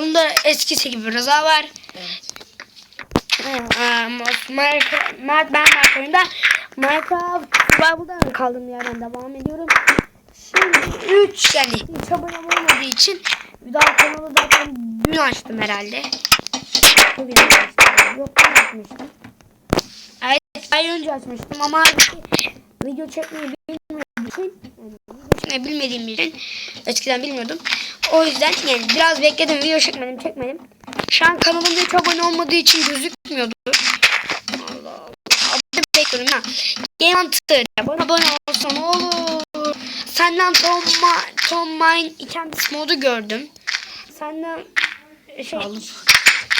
Yanında eskisi gibi Rıza var. Evet. Ee, Mert ben Mert oyunda Minecraft Survival'dan kaldığım yerden devam ediyorum. Şimdi 3 yani hiç abone olmadığı için bir daha kanalı zaten dün açtım herhalde. Bugün açtım. Yok dün açmıştım. Evet ay önce açmıştım ama halbuki video çekmeyi bilmediğim için yani çekmeyi bilmediğim için eskiden bilmiyordum. O yüzden yani biraz bekledim video çekmedim çekmedim. Şu an kanalımda hiç abone olmadığı için gözükmüyordu. Allah Allah. Abone bekliyorum ha. Game Hunter. Bana abone olsan olur. Senden Tom, Ma- Tom Mine itemsiz modu gördüm. Senden şey,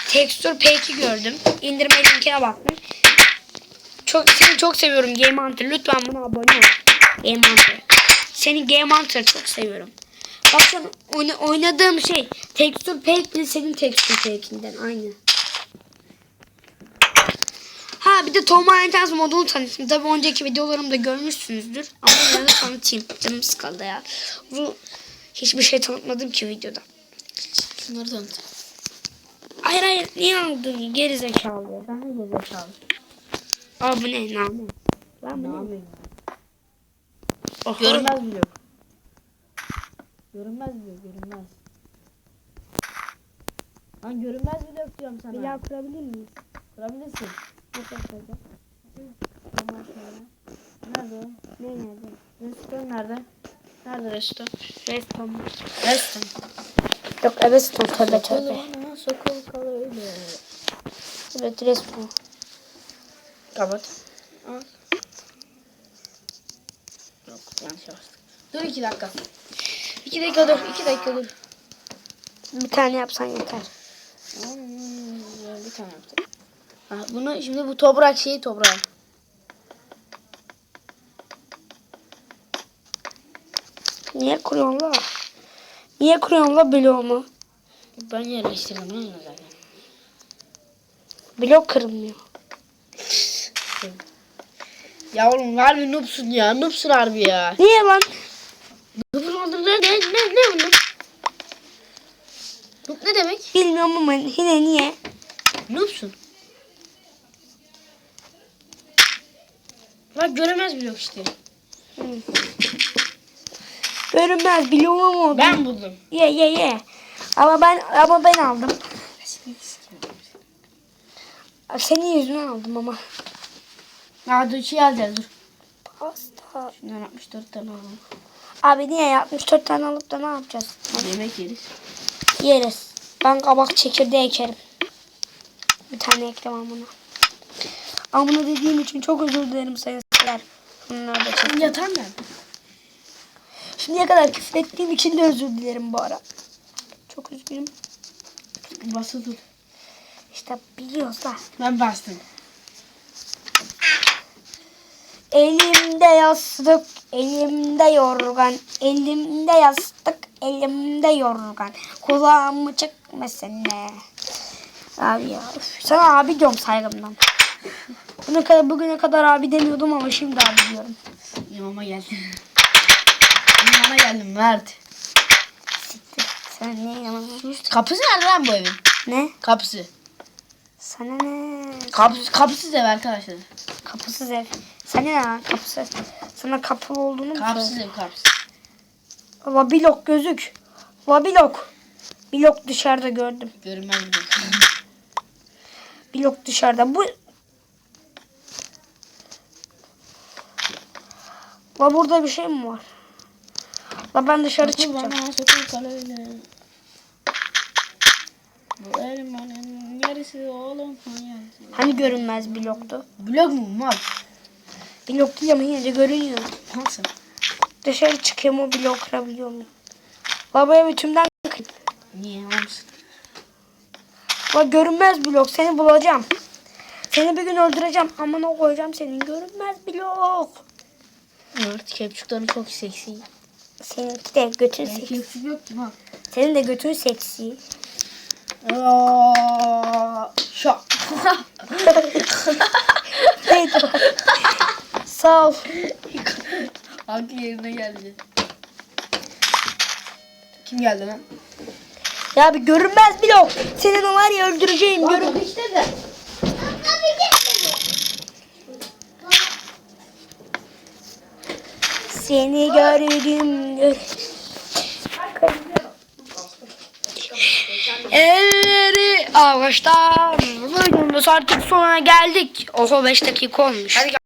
Texture Pack'i gördüm. İndirme linkine baktım. Çok, seni çok seviyorum Game Hunter. Lütfen buna abone ol. Game Hunter. Seni Game Hunter çok seviyorum. Baksana oyna- oynadığım şey Texture Pack bile senin Texture Pack'inden aynı. Ha bir de Tom Hanks modunu tanıtayım. Tabi önceki videolarımda görmüşsünüzdür. Ama yine de tanıtayım. Canım sıkıldı ya. Bu hiçbir şey tanıtmadım ki videoda. Şunları tanıt. Hayır hayır niye aldın? Geri zekalı. Ben de geri zekalı. Aa bu ne? Name. Lan bu ne? Oha. Görünmez blok. Görünmez blok, görünmez. Lan görünmez blok diyorum sana. Bir daha kurabilir miyiz? Kurabilirsin. Nasıl yapacağız? Tamam şöyle. Nerede o? Ne nerede? Restoran nerede? Nerede restoran? Reston. Restoran. Yok evet Reston tövbe tövbe. sokul kal öyle. Evet Reston. Kapat. Al. Yanlış bastık. Dur iki dakika. İki dakika dur, iki dakika dur. Bir tane yapsan yeter. Hmm, Bir tane yaptık. Ha, bunu şimdi bu toprak şeyi toprağı. Niye kuruyorsun la? Niye kuruyorsun la bloğumu? Ben yerleştirdim lan zaten. Blok kırılmıyor. Ya oğlum harbi noobsun ya. Noobsun harbi ya. Niye lan? Noob'un adı ne? Ne? Ne? Ne bu noob? Ne demek? Bilmiyorum ama yine niye? Noobsun. Bak göremez bile yok işte. Görünmez bloğum oldu. Ben buldum. Ye ye ye. Ama ben ama ben aldım. Senin yüzünden aldım ama. Ha dur şey alacağız dur. Pasta. Şundan 64 tane alalım. Abi niye 64 tane alıp da ne yapacağız? Yemek yeriz. Yeriz. Ben kabak çekirdeği ekerim. Bir tane eklemem bunu. Ama bunu dediğim için çok özür dilerim sayın seyirciler. Bunlar da çek. Yatan nerede? Şimdiye kadar küfür ettiğim için de özür dilerim bu ara. Çok üzgünüm. Bası tut. İşte biliyoruz da. Ben bastım. Elimde yastık, elimde yorgan, elimde yastık, elimde yorgan. Kulağımı çekmesene. Abi ya. Sana abi diyorum saygımdan. Bugüne kadar, bugüne kadar abi demiyordum ama şimdi abi diyorum. İmama geldim. İmama geldim Mert. Siktir. Sen ne inanamıyorsun? Kapısı nerede lan bu evin? Ne? Kapısı. Sana ne? Kapısı, kapısız ev arkadaşlar. Kapısız ev. Sana ne lan kapısız? Sana kapılı olduğunu söylüyorsun? ev kapısız. La blok gözük. La blok. Blok dışarıda gördüm. Görünmez bir Blok dışarıda. Bu La burada bir şey mi var? La ben dışarı çıkacağım. Bana sokul kal öyle. Bu elmanın yarısı oğlum hayatı. Hani görünmez bloktu? Blok mu mal? Blok yine görünüyor. Nasıl? Dışarı çıkıyorum o bloğu kırabiliyor muyum? La bu evi tümden kır. Niye olmasın? La görünmez blok seni bulacağım. Seni bir gün öldüreceğim. Amına koyacağım senin görünmez blok. Evet kepçukları çok seksi. Seninki de götün Ben seksi. kepçuk yok ki mal. Senin de götün seksi. Aa, Şak. Neydi o? Ol. Aklı yerine geldi. Kim geldi lan? Ya bir görünmez blok. Senin o var ya öldüreceğim. Görün. Bak işte de. Seni gördüm. Gör. Elleri ağaçlar. Bugün artık sonuna geldik. Oho 5 dakika olmuş. Hadi